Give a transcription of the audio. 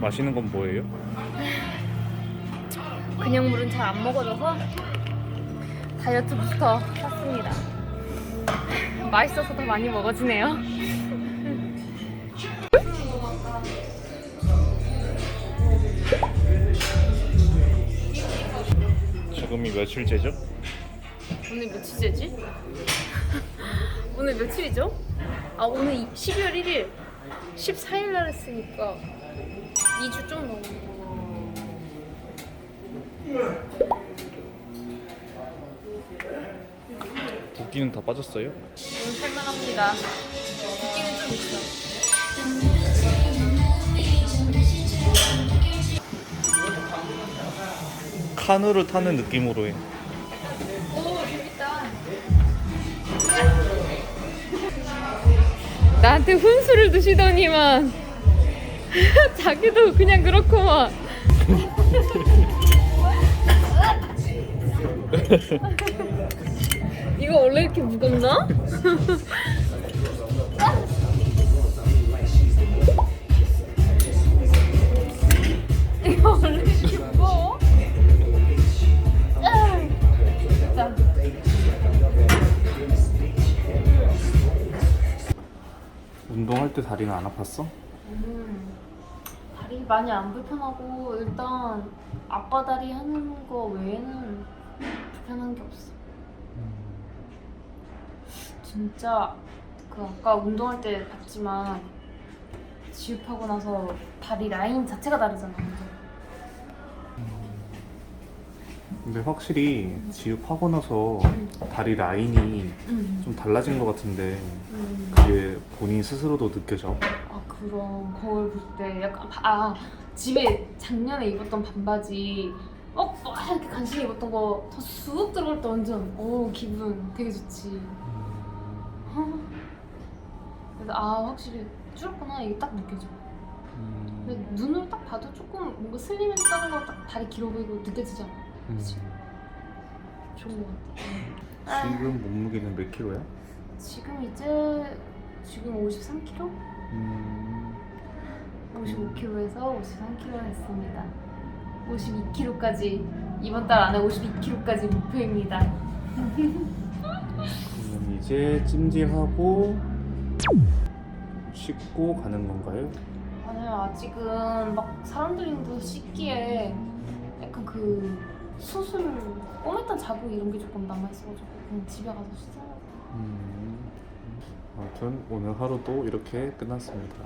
마시는 건 뭐예요? 그냥 물은 잘 안 먹어져서 다이어트 부스터 샀습니다. 맛있어서 더 많이 먹어지네요. 지금이 며칠째죠? 오늘 며칠째지? 오늘 며칠이죠? 아 오늘 이- 12월 1일 14일 날 했으니까 2주 좀 넘은 붓기는 다 빠졌어요? 오늘 살만합니다. 붓기는 좀 있어. 카누를 타는 느낌으로 해. 오 재밌다. 나한테 훈수를 두시더니만 자기도 그냥 그렇구만. 이거 원래 이렇게 무겁나? 이거 원래 이렇게? 자. 운동할 때 다리는 안 아팠어? 음, 다리 많이 안 불편하고 일단 아빠 다리 하는 거 외에는 불편한 게 없어. 진짜 그 아까 운동할 때 봤지만 지읍하고 나서 다리 라인 자체가 다르잖아. 완전. 근데 확실히 지읍하고 나서 다리 라인이 음. 좀 달라진 것 같은데 음. 그게 본인 스스로도 느껴져? 아 그럼 거울 볼 때 약간 바- 아 집에 작년에 입었던 반바지 어막 이렇게 간신히 입었던 거 더 쑥 들어갈 때 완전 어 기분 되게 좋지. 그래서 아 확실히 줄었구나 이게 딱 느껴져. 근데 음. 눈으로 딱 봐도 조금 뭔가 슬림했다는 거 딱 다리 길어 보이고 느껴지잖아. 그치? 좋은 것 같아. 지금 몸무게는 몇 킬로야? 지금 이제 지금 53kg? 음. 55kg에서 53kg 했습니다. 52kg까지 이번 달 안에 52kg까지 목표입니다. 그럼 이제 찜질하고 씻고 가는 건가요? 아니요 아직은 막 사람들이 도 씻기에 약간 그 수술 꼬맸던 자국 이런 게 조금 남아 있어가지고 그냥 집에 가서 씻어요. 음. 아무튼 오늘 하루도 이렇게 끝났습니다.